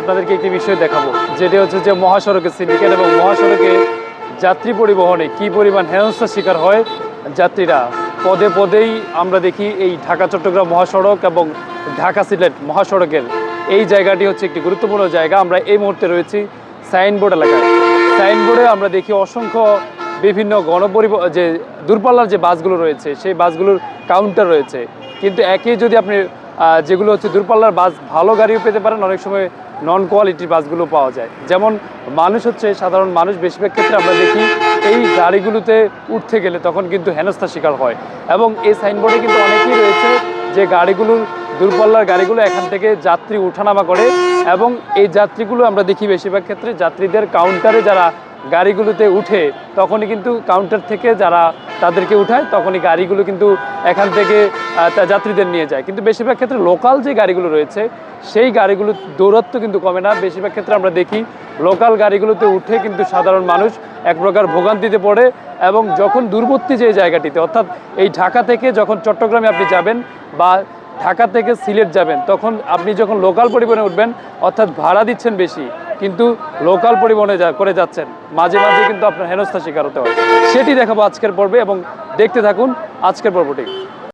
আপনাদেরকে একটি বিষয় দেখাবো, যেটি হচ্ছে যে মহাসড়কে সিন্ডিকেট এবং মহাসড়কে যাত্রী পরিবহনে কি পরিমাণ হেনস্থার শিকার হয় যাত্রীরা। পদে পদেই আমরা দেখি এই ঢাকা চট্টগ্রাম মহাসড়ক এবং ঢাকা সিলেট মহাসড়কের এই জায়গাটি হচ্ছে একটি গুরুত্বপূর্ণ জায়গা। আমরা এই মুহূর্তে রয়েছি সাইনবোর্ড এলাকায়। সাইনবোর্ডে আমরা দেখি অসংখ্য বিভিন্ন গণপরিব যে দূরপাল্লার যে বাসগুলো রয়েছে, সেই বাসগুলোর কাউন্টার রয়েছে। কিন্তু একই যদি আপনি যেগুলো হচ্ছে দূরপাল্লার বাস, ভালো গাড়িও পেতে পারেন। অনেক সময় নন কোয়ালিটির বাসগুলো পাওয়া যায়। যেমন মানুষ হচ্ছে, সাধারণ মানুষ বেশিরভাগ ক্ষেত্রে আমরা দেখি, এই গাড়িগুলোতে উঠতে গেলে তখন কিন্তু হেনস্থার শিকার হয়। এবং এই সাইনবোর্ডে কিন্তু অনেকেই রয়েছে যে গাড়িগুলোর, দূরপাল্লার গাড়িগুলো এখান থেকে যাত্রী উঠানামা করে এবং এই যাত্রীগুলো আমরা দেখি বেশিরভাগ ক্ষেত্রে যাত্রীদের কাউন্টারে যারা গাড়িগুলোতে উঠে, তখনই কিন্তু কাউন্টার থেকে যারা তাদেরকে উঠায়, তখনই গাড়িগুলো কিন্তু এখান থেকে যাত্রীদের নিয়ে যায়। কিন্তু বেশিরভাগ ক্ষেত্রে লোকাল যে গাড়িগুলো রয়েছে, সেই গাড়িগুলো দৌরত্ব কিন্তু কমে না। বেশিরভাগ ক্ষেত্রে আমরা দেখি লোকাল গাড়িগুলোতে উঠে কিন্তু সাধারণ মানুষ এক প্রকার ভোগান্তিতে পড়ে এবং যখন দূরবর্তী যে জায়গাটিতে, অর্থাৎ এই ঢাকা থেকে যখন চট্টগ্রামে আপনি যাবেন বা ঢাকা থেকে সিলেট যাবেন, তখন আপনি যখন লোকাল পরিবহনে উঠবেন, অর্থাৎ ভাড়া দিচ্ছেন বেশি। কিন্তু লোকাল পরিবহনে যা করে যাচ্ছেন। মাঝে মাঝে কিন্তু আপনার হেনস্থা শিকার হতে হয়। সেটি দেখাবো আজকের পর্বে এবং দেখতে থাকুন আজকের পর্বটি।